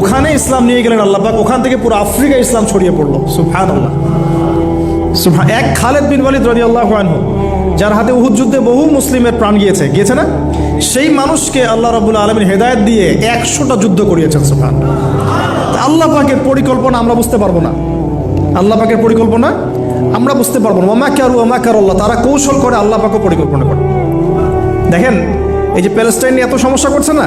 ওখানে ইসলাম নিয়ে গেলেন আল্লাপাক ওখান থেকে পুরো আফ্রিকা ইসলাম ছড়িয়ে পড়ল। সুফান আল্লাহ এক খালেদ বিন ওয়ালিদ রদি আল্লাহ যার হাতে উহুদ যুদ্ধে বহু মুসলিমের প্রাণ গিয়েছে। গিয়েছে না? সেই মানুষকে আল্লাহ রবুল্লা আলমীর হেদায়ত দিয়ে একশোটা যুদ্ধ করিয়েছেন সুফান আল্লাহ পাকের পরিকল্পনা আমরা বুঝতে পারব না। আল্লাহ পাকের পরিকল্পনা আমরা বুঝতে পারব না। ওমা কারু, ওমা কার আল্লাহ তারা কৌশল করে আল্লাহ পাকও পরিকল্পনা করে। দেখেন, এই যে প্যালেস্টাইন নিয়ে এত সমস্যা করছে না?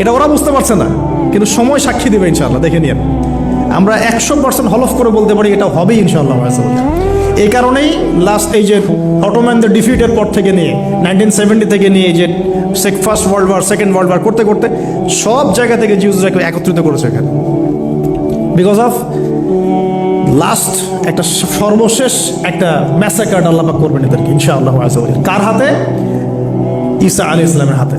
এটা ওরা বুঝতে পারছে না। কিন্তু সময় সাক্ষী দেবে ইনশাআল্লাহ, দেখে নিয়ে আমরা একশো পার্সেন্ট হলফ করে বলতে পারি এটা হবেই ইনশাআল্লাহ এই কারণেই লাস্ট এই যে অটোম্যানদের ডিফিটের পর থেকে নিয়ে নাইনটিন সেভেন্টি থেকে নিয়ে যে first world war second world war করতে করতে সব জায়গা থেকে জিউজরাকে একত্রিত করেছে এখানে। বিকজ অফ লাস্ট একটা সর্বশেষ একটা ম্যাসাকার্ড আল্লাহ পাক করবেন এদেরকে, ইনশাআল্লাহ কার হাতে? ঈসা আলী ইসলামের হাতে।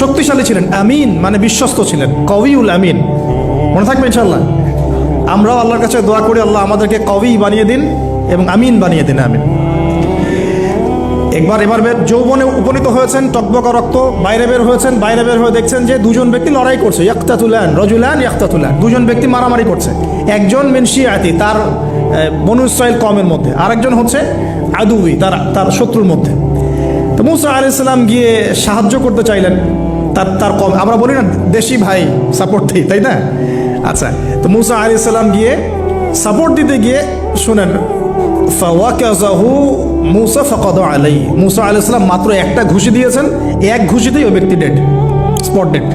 শক্তিশালী ছিলেন, আমিন মানে বিশ্বস্ত ছিলেন, কবিউল আমিন। মনে থাকবে ইনশাল্লাহ আমরাও আল্লাহর কাছে দোয়া করি, আল্লাহ আমাদেরকে কবি বানিয়ে দিন এবং আমিন বানিয়ে দিন, আমিন। একবার এবার বের যৌবনে উপনীত হয়েছেন, টকবকা রক্ত, বাইরে বের হয়েছেন, বাইরে বের হয়ে দেখছেন যে দুজন ব্যক্তি লড়াই করছে, ইয়াক্তাতুলান, রজুলান ইয়াক্তাতুলান। দুজন ব্যক্তি মারামারি করছে। একজন মেনশিয়াতি তার বনু কমের মধ্যে। আরেকজন হচ্ছে আদুই, তার তার শত্রুর মধ্যে। তো মুসা আলি ইসলাম গিয়ে সাহায্য করতে চাইলেন। তার তার কম, আমরা বলি না দেশি ভাই সাপোর্ট দিই, তাই না? আচ্ছা তো মুসা আলি ইসলাম গিয়ে সাপোর্ট দিতে গিয়ে শুনেন মুসা ফকাদ আলাই মুসা আলি মাত্র একটা ঘুষি দিয়েছেন, এক ঘুষিতেই ওই ব্যক্তি ডেড স্পট ডেড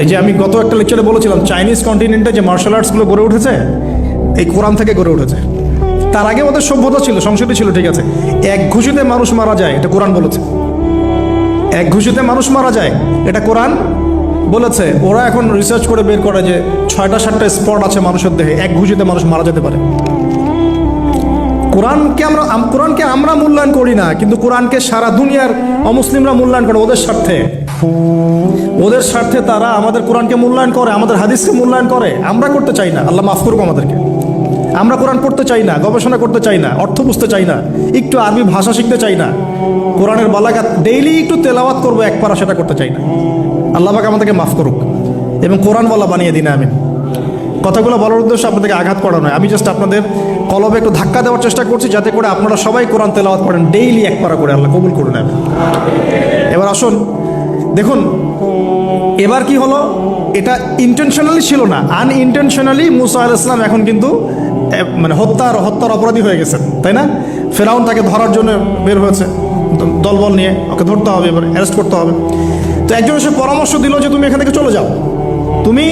এই যে আমি গত একটা লেকচারে বলেছিলাম চাইনিজ কন্টিনেন্টে যে মার্শাল আর্টসগুলো গড়ে উঠেছে, এই কোরআন থেকে গড়ে উঠেছে। তার আগে ওদের সভ্যতা ছিল, সংস্কৃতি ছিল, ঠিক আছে। এক ঘুষিতে মানুষ মারা যায়, এটা কোরআন বলেছে। এক ঘুষিতে মানুষ মারা যায়, এটা কোরআন বলেছে। ওরা এখন রিসার্চ করে বের করে যে ছয়টা, সাতটা স্পট আছে মানুষের দেহে, এক ঘুষিতে মানুষ মারা যেতে পারে। কোরআনকে আমরা কোরআনকে আমরা মূল্যায়ন করি না, কিন্তু কোরআনকে সারা দুনিয়ার অমুসলিমরা মূল্যায়ন করে ওদের স্বার্থে। ওদের স্বার্থে তারা আমাদের কোরআনকে মূল্যায়ন করে, আমাদের হাদিসকে মূল্যায়ন করে। আমরা করতে চাই না, আল্লাহ মাফ করুক আমাদেরকে। আমরা কোরআন পড়তে চাই না, গবেষণা করতে চাই না, অর্থ বুঝতে চাই না, একটু আরবি ভাষা শিখতে চাই না, কোরআনের বালাগাত ডেইলি একটু তেলাওয়াত করব, এক পারা সেটা করতে চাই না। আল্লাহ পাক আমাদেরকে মাফ করুক এবং কোরআন বলা বানিয়ে দিন আমি কথাগুলো বলার উদ্দেশ্য আপনাদেরকে আঘাত করা নয় আমি জাস্ট আপনাদের কলবে একটু ধাক্কা দেওয়ার চেষ্টা করছি, যাতে করে আপনারা সবাই কোরআন তেলাওয়াত করেন ডেইলি এক পারা করে। আল্লাহ কবুল করে নেন এবার আসুন, দেখুন, এবার কি হলো? এটা ইন্টেনশনালি ছিল না। আনইনটেনশনালি মুসা আল ইসলাম এখন কিন্তু মানে হত্যার হত্যার অপরাধী হয়ে গেছেন তাই না? ফেরাউন তাকে ধরার জন্য বের হয়েছে। দলবল নিয়ে ওকে ধরতে হবে, এবার অ্যারেস্ট করতে হবে। তো একজন এসে পরামর্শ দিল যে, তুমি এখান থেকে চলে যাও। তুমি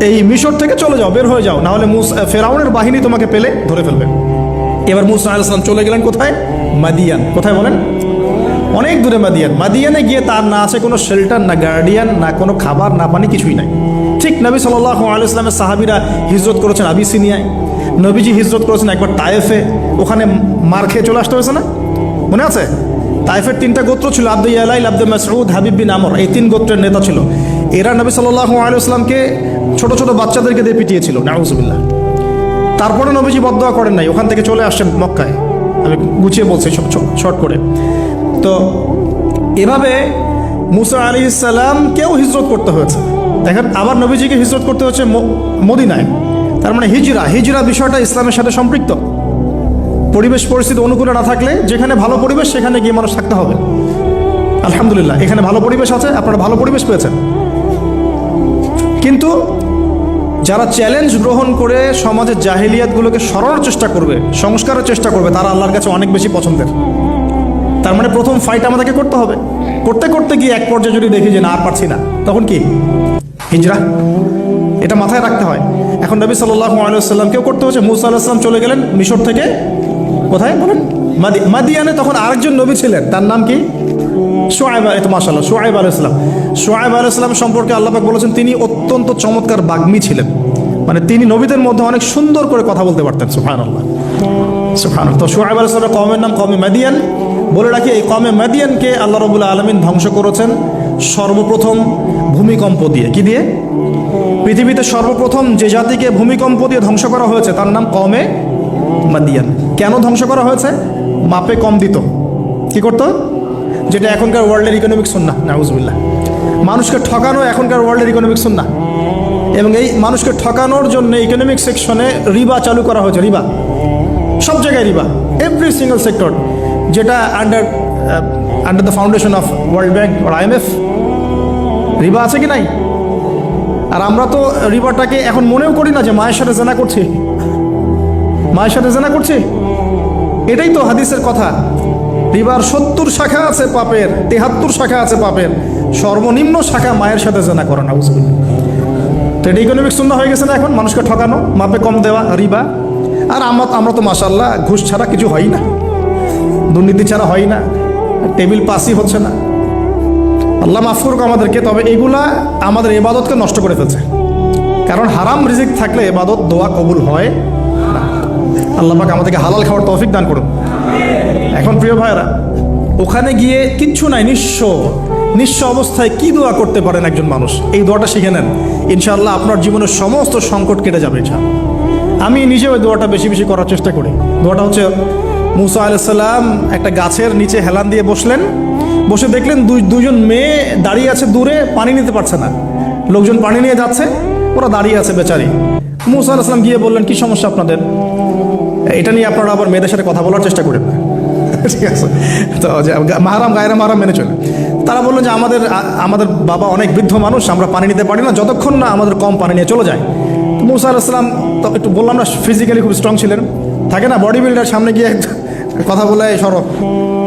এই মিশর থেকে চলে যাও, বের হয়ে যাও। নাহলে মুস ফেরাউনের বাহিনী তোমাকে পেলে ধরে ফেলবে। এবার মুসা আলাইসালাম চলে গেলেন কোথায়? মাদিয়ান। কোথায় বলেন? অনেক দূরে মাদিয়ান। মাদিয়ানে গিয়ে তার না আছে কোনো শেল্টার না গার্ডিয়ান না কোনো খাবার, না পানি, কিছুই নাই। ঠিক নবী সাল্লাহ আলাইসলামের সাহাবিরা হিজরত করেছেন আবিসিনিয়ায়। নবীজি হিজরত করেছেন একবার তায়েফে, ওখানে মার খেয়ে চলে আসতে হয়েছে না? মনে আছে? তাইফের তিনটা গোত্র ছিল আব্দুল আলাইল আব্দুল মাসউদ, হাবিব বিন আমর, এই তিন গোত্রের নেতা ছিল। এরা নবী সাল্লাহ আলাইসলামকে ছোট ছোট বাচ্চাদেরকে দিয়ে পিটিয়েছিল, নাউজুবিল্লাহ। তারপরে নবীজি বদয়া করেন নাই, ওখান থেকে চলে আসছেন মক্কায়। আমি গুছিয়ে বলছি সব শর্ট করে। তো এভাবে মুসা আলী কেউ হিজরত করতে হয়েছে। দেখেন, আবার নবীজিকে হিজরত করতে হচ্ছে মদিনায়। তার মানে হিজরা হিজরা বিষয়টা ইসলামের সাথে সম্পৃক্ত। পরিবেশ পরিস্থিতি অনুকূলে না থাকলে যেখানে ভালো পরিবেশ, সেখানে গিয়ে মানুষ থাকতে হবে। আলহামদুলিল্লাহ, এখানে ভালো পরিবেশ আছে, আপনারা ভালো পরিবেশ পেয়েছেন। কিন্তু যারা চ্যালেঞ্জ গ্রহণ করে সমাজের জাহিলিয়াতগুলোকে সরানোর চেষ্টা করবে, সংস্কারের চেষ্টা করবে, তারা আল্লাহর কাছে অনেক বেশি পছন্দের। তার মানে প্রথম ফাইট আমাদেরকে করতে হবে। করতে করতে গিয়ে এক পর্যায়ে যদি দেখি যে না পারছি না, তখন কি? হিজরা। এটা মাথায় রাখতে হয়। এখন নবী সাল্লাহ আলাইসাল্লামকেও করতে হচ্ছে মুসা আলাহিসাম চলে গেলেন মিশর থেকে। কোথায়? বলেন। মাদি, মাদিয়ানে তখন আরেকজন নবী ছিলেন। তার নাম কি? সোয়াইব এত মাসাল্লাহ সোয়াইব আলাইসলাম সোয়াইব আলাইসলাম সম্পর্কে আল্লাপাক বলেছেন, তিনি অত্যন্ত চমৎকার বাগ্মী ছিলেন। মানে তিনি নবীদের মধ্যে অনেক সুন্দর করে কথা বলতে পারতেন সুফান আল্লাহ সুফান তো সোয়াইব আলাইসলামের কমের নাম কমে মাদিয়ান। বলে রাখি, এই কমে মাদিয়ানকে আল্লাহ রবুল্লা আলমিন ধ্বংস করেছেন সর্বপ্রথম ভূমিকম্প দিয়ে। কি দিয়ে? পৃথিবীতে সর্বপ্রথম যে জাতিকে ভূমিকম্প দিয়ে ধ্বংস করা হয়েছে, তার নাম কমে মাদিয়ান। কেন ধ্বংস করা হয়েছে? মাপে কম দিত। কি করতো? যেটা এখনকার ওয়ার্ল্ডের ইকোনমিক সুন্না নাউজুবিল্লাহ। মানুষকে ঠকানো এখনকার ওয়ার্ল্ডের ইকোনমিক সুন্না এবং এই মানুষকে ঠকানোর জন্য ইকোনমিক সেকশনে রিবা চালু করা হয়েছে, রিবা। সব জায়গায় রিবা। এভরি সিঙ্গল সেক্টর যেটা under under the foundation of world bank IMF রিবা আছে কি নাই? আর আমরা তো রিবাটাকে এখন মনেও করি না যে মায়ের সাথে জেনা করছি। মায়ের সাথে জেনা করছি? এটাই তো হাদিসের কথা। রিবার সত্তর শাখা আছে পাপের, তেহাত্তর শাখা আছে পাপের। সর্বনিম্ন শাখা মায়ের সাথে জেনা করা না বুঝবেন তো এটা ইকোনমিক শূন্য হয়ে গেছে না এখন? মানুষকে ঠকানো, মাপে কম দেওয়া, রিবা। আর আমরা আমরা তো মাসাল্লাহ ঘুষ ছাড়া কিছু হয় না। দুর্নীতি ছাড়া হয় না। টেবিল পাসই হচ্ছে না। আল্লাহ মাফ করুক আমাদেরকে, তবে এগুলা আমাদের এবাদতকে নষ্ট করে ফেলছে। কারণ হারাম রিজিক থাকলে এবাদত দোয়া কবুল হয় না। আল্লাহ পাক আমাদেরকে হালাল খাওয়ার তৌফিক দান করুন। এখন প্রিয় ভাইরা ওখানে গিয়ে কিচ্ছু নাই, নিঃস্ব নিঃস্ব অবস্থায় কি দোয়া করতে পারেন একজন মানুষ? এই দোয়াটা শিখে নেন। ইনশাআল্লাহ আপনার জীবনের সমস্ত সংকট কেটে যাবে, ইনশাআল্লাহ। আমি নিজে ওই দোয়াটা বেশি বেশি করার চেষ্টা করি। দোয়াটা হচ্ছে, মুসা আলাইসাল্লাম একটা গাছের নিচে হেলান দিয়ে বসলেন। বসে দেখলেন দুই দুজন মেয়ে দাঁড়িয়ে আছে দূরে, পানি নিতে পারছে না। লোকজন পানি নিয়ে যাচ্ছে, ওরা দাঁড়িয়ে আছে বেচারি। মুসা আলাইসাল্লাম গিয়ে বললেন, কি সমস্যা আপনাদের? এটা নিয়ে আপনারা আবার মেয়েদের সাথে কথা বলার চেষ্টা করেন ঠিক আছে। তো মাহারাম, গায়রা মাহারাম মেনে চলে। তারা বলল যে, আমাদের আমাদের বাবা অনেক বৃদ্ধ মানুষ, আমরা পানি নিতে পারি না, যতক্ষণ না আমাদের কম পানি নিয়ে চলে যায়। মুসা আলাহিসাম তো একটু বললাম না ফিজিক্যালি খুব স্ট্রং ছিলেন। থাকে না বডি বিল্ডার সামনে গিয়ে কথা বলে সরো।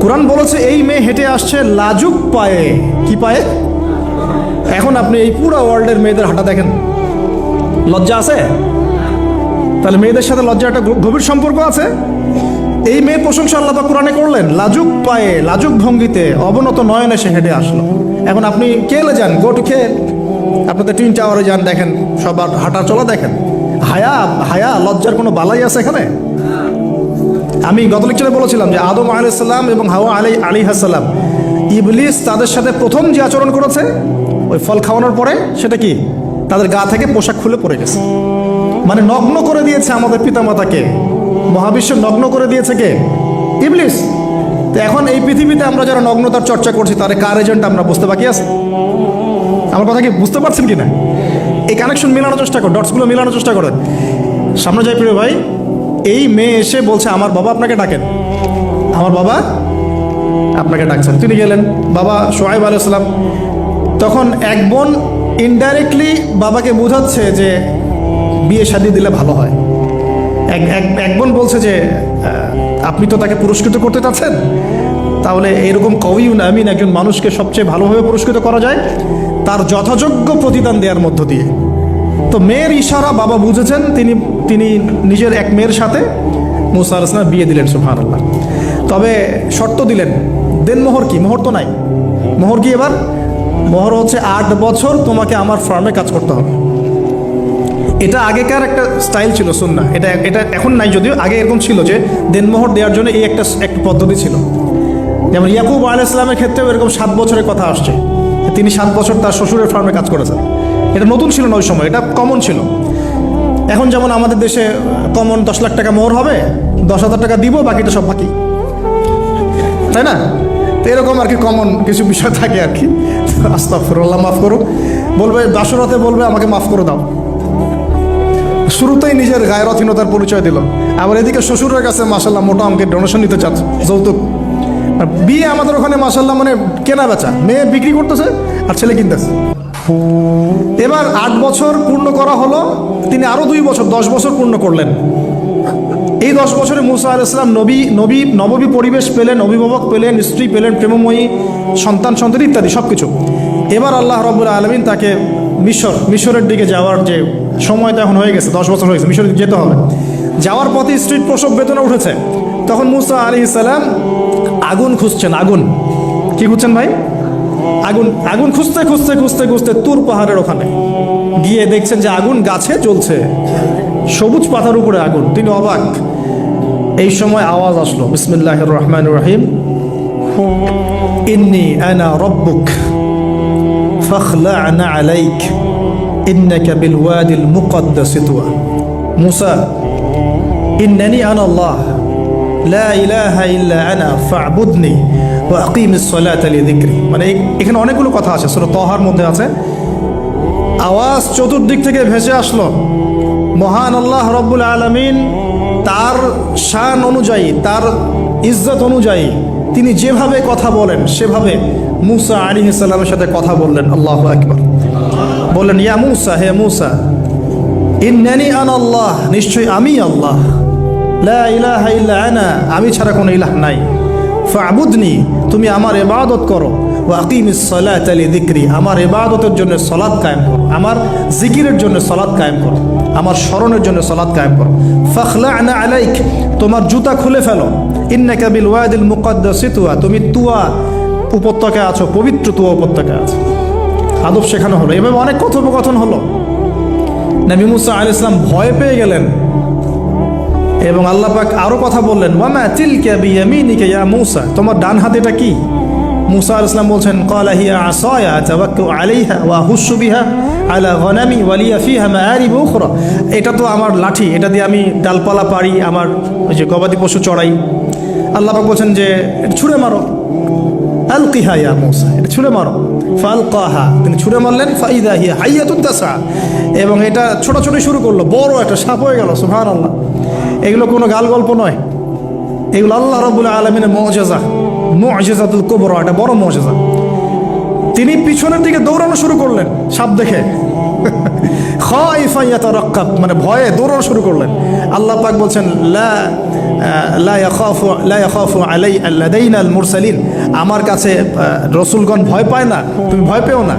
কোরআন বলেছে, এই মেয়ে হেঁটে আসছে লাজুক পায়ে। কি পায়ে? এখন আপনি এই পুরো ওয়ার্ল্ডের মেয়েদের হাঁটা দেখেন। লজ্জা আছে? তাহলে মেয়েদের সাথে লজ্জা একটা গভীর সম্পর্ক আছে? এই মেয়ে প্রশংসা আল্লাহ কোরআনে করলেন, লাজুক পায়ে, লাজুক ভঙ্গিতে অবনত নয়নে সে হেঁটে আসলো। এখন আপনি কেলে যান, গোট খেল আপনাদের টুইন টাওয়ারে যান, দেখেন, সবার হাঁটা চলা দেখেন। হায়া হায়া, লজ্জার কোনো বালাই আছে এখানে? আমি গত লেকচারে বলেছিলাম যে আদম আলাইসাল্লাম এবং হাওয়া আলী আলী হাসাল্লাম ইবলিস তাদের সাথে প্রথম যে আচরণ করেছে, ওই ফল খাওয়ানোর পরে সেটা কি? তাদের গা থেকে পোশাক খুলে পড়ে গেছে। মানে নগ্ন করে দিয়েছে আমাদের পিতামাতাকে। মহাবিশ্ব নগ্ন করে দিয়েছে কে? ইবলিস। তো এখন এই পৃথিবীতে আমরা যারা নগ্নতার চর্চা করছি তার কার এজেন্ট আমরা বুঝতে বাকি আছে? আমার কথা কি বুঝতে পারছেন কি না এই কানেকশন মেলানোর চেষ্টা কর ডটসগুলো মেলানোর চেষ্টা করেন সামনে যাই প্রিয় ভাই। এই মেয়ে এসে বলছে, আমার বাবা আপনাকে ডাকেন। আমার বাবা? আপনাকে ডাকছেন। তিনি গেলেন। বাবা, সোহাইব আলাইসালাম তখন এক বোন ইনডাইরেক্টলি বাবাকে বোঝাচ্ছে যে বিয়ে শাদি দিলে ভালো হয়। এক, এক- এক বোন বলছে যে আপনি তো তাকে পুরস্কৃত করতে চাচ্ছেন? তাহলে এরকম কবিউন আমিন একজন মানুষকে সবচেয়ে ভালোভাবে পুরস্কৃত করা যায়। তার যথাযোগ্য প্রতিদান দেওয়ার মধ্য দিয়ে। তো মেয়ের ইশারা বাবা বুঝেছেন, তিনি তিনি নিজের এক মেয়ের সাথে মুসা আলাইসলাম বিয়ে দিলেন সুহান আল্লাহ তবে শর্ত দিলেন, দেন মোহর কি? মোহর তো নাই। মোহর কি এবার? মোহর হচ্ছে আট বছর তোমাকে আমার ফার্মে কাজ করতে হবে। এটা আগেকার একটা স্টাইল ছিল সুন্না এটা এটা এখন নাই যদিও, আগে এরকম ছিল যে দেনমোহর দেওয়ার জন্য এই একটা একটা পদ্ধতি ছিল। যেমন ইয়াকুব আলাহ ইসলামের ক্ষেত্রেও এরকম সাত বছরের কথা আসছে। তিনি সাত বছর তার শ্বশুরের ফার্মে কাজ করেছেন। এটা নতুন ছিল না ওই সময়, এটা কমন ছিল। এখন যেমন আমাদের দেশে কমন দশ লাখ টাকা মোহর হবে, দশ হাজার টাকা দিব, বাকিটা সব বাকি। তাই না? তো এরকম আর কি কমন কিছু বিষয় থাকে আর কি। আস্তা ফিরল্লাহ মাফ করুক। বলবে, বাসরাতে বলবে, আমাকে মাফ করে দাও। শুরুতেই নিজের গায়রথীনতার পরিচয় দিল। আবার এদিকে শ্বশুরের কাছে মাসাল্লাহ মোটা আমাকে ডোনেশন নিতে চাচ্ছে, যৌতুক। বিয়ে আমাদের ওখানে মাসাল্লাহ মানে কেনা বেচা। মেয়ে বিক্রি করতেছে আর ছেলে কিনতেছে। এবার আট বছর পূর্ণ করা হলো, তিনি আরও দুই বছর, দশ বছর পূর্ণ করলেন। এই দশ বছরে মুসা আল ইসলাম নবী নবী নববী পরিবেশ পেলেন, অভিভাবক পেলেন, স্ত্রী পেলেন, প্রেমময়ী, সন্তান সন্তান ইত্যাদি সব কিছু এবার আল্লাহ রব্বুল আলমিন তাকে মিশর, মিশরের দিকে যাওয়ার যে সময় তো এখন হয়ে গেছে, দশ বছর হয়েছে মিশরের দিকে যেতে হবে। যাওয়ার পথে স্ত্রীর প্রসব বেতনা উঠেছে। তখন মুসা আলি ইসালাম আগুন খুঁজছেন, আগুন। কি খুঁজছেন ভাই? আগুন আগুন খুঁজতে খুঁজতে খুঁজতে খুঁজতে তুর পাহাড়ের ওখানে গিয়ে দেখছেন যে আগুন গাছে জ্বলছে সবুজ পাতার উপরে আগুন তিনি অবাক এই সময় আওয়াজ আসলো বিসমিল্লাহ রহমান রহিম ইন্নি আনা রব্বুক فاخلعنا عليك إنك بالوادي المقدس طوى موسى إنني أنا الله লা ইলাহা ইল্লা আনা ফাবুদনি ওয়া মানে এখানে অনেকগুলো কথা আছে, সূরা তহার মধ্যে আছে। আওয়াজ চতুর্দিক থেকে ভেসে আসলো। মহান আল্লাহ রব্বুল আলমিন তার শান অনুযায়ী, তার ইজ্জত অনুযায়ী তিনি যেভাবে কথা বলেন, সেভাবে মুসা আলী ইসাল্লামের সাথে কথা বললেন। আল্লাহ একবার বললেন, ইয়া মুসা, হে মুসা, ইন্নানি আন আল্লাহ, নিশ্চয়ই আমি আল্লাহ। আনা, আমি ছাড়া কোনো ইলাহ নাই। ফাবুদনি, তুমি আমার এবাদত করো। ওয়াকিমিস সালাত দিক্রি আমার এবাদতের জন্য সলাদ কায়েম করো। আমার জিকিরের জন্য সলাদ কায়েম করো। আমার স্মরণের জন্য সলাদ কায়েম করো। ফখলানা আলাইক, তোমার জুতা খুলে ফেলো। ইন্নাকা বিল ওয়াদিল মুকদ্দাস তুয়া তুমি তুয়া উপত্যকায় আছো, পবিত্র তুয়া উপত্যকায় আছো। আদব শেখানো হলো। এভাবে অনেক কথোপকথন হলো। নবী মুসা আল ইসলাম ভয় পেয়ে গেলেন। এবং আল্লাহ পাক আরও কথা বললেন, ওয়ামা তিলকা বিয়ামিনিকা ইয়া মুসা? তোমার ডান হাতে এটা কি? মুসা ইসলাম বলছেন, ক্বালা হিয়া আসায়া তাওয়াক্কু আলাইহা ওয়া হুশু বিহা আলা গনামি ওয়া লিয়া ফিহা মাআরিব উখরা। এটা তো আমার লাঠি, এটা দিয়ে আমি ডালপালা পারি আমার ওই যে গবাদি পশু চড়াই। আল্লাহ পাক বলছেন যে ছুঁড়ে মারো। আলকিহা ইয়া মুসা, এটা ছুঁড়ে মারো। ফালকাহা, তিনি ছুঁড়ে মারলেন, ফাইদা হিয়া হাইয়াতুন তাসা। এবং এটা ছোটাছুটি শুরু করল, বড় একটা সাপ হয়ে গেল, সুবহানাল্লাহ। এগুলো কোনো গাল গল্প নয়। এগুলো আল্লাহ রবুল্লা আলমিনের মজেজা। মজেজাতুল কোবরা এটা বড় মজেজা। তিনি পিছনের দিকে দৌড়ানো শুরু করলেন সাপ দেখে। খাইফাইয়াত মানে ভয়ে দৌড়ানো শুরু করলেন। আল্লাহ পাক বলছেন লা আহ, লা ইয়াখাফু লা ইয়াখাফু আলাই আল্লাদাইনাল মুরসালিন। আমার কাছে রসুলগণ ভয় পায় না তুমি ভয় পেও না।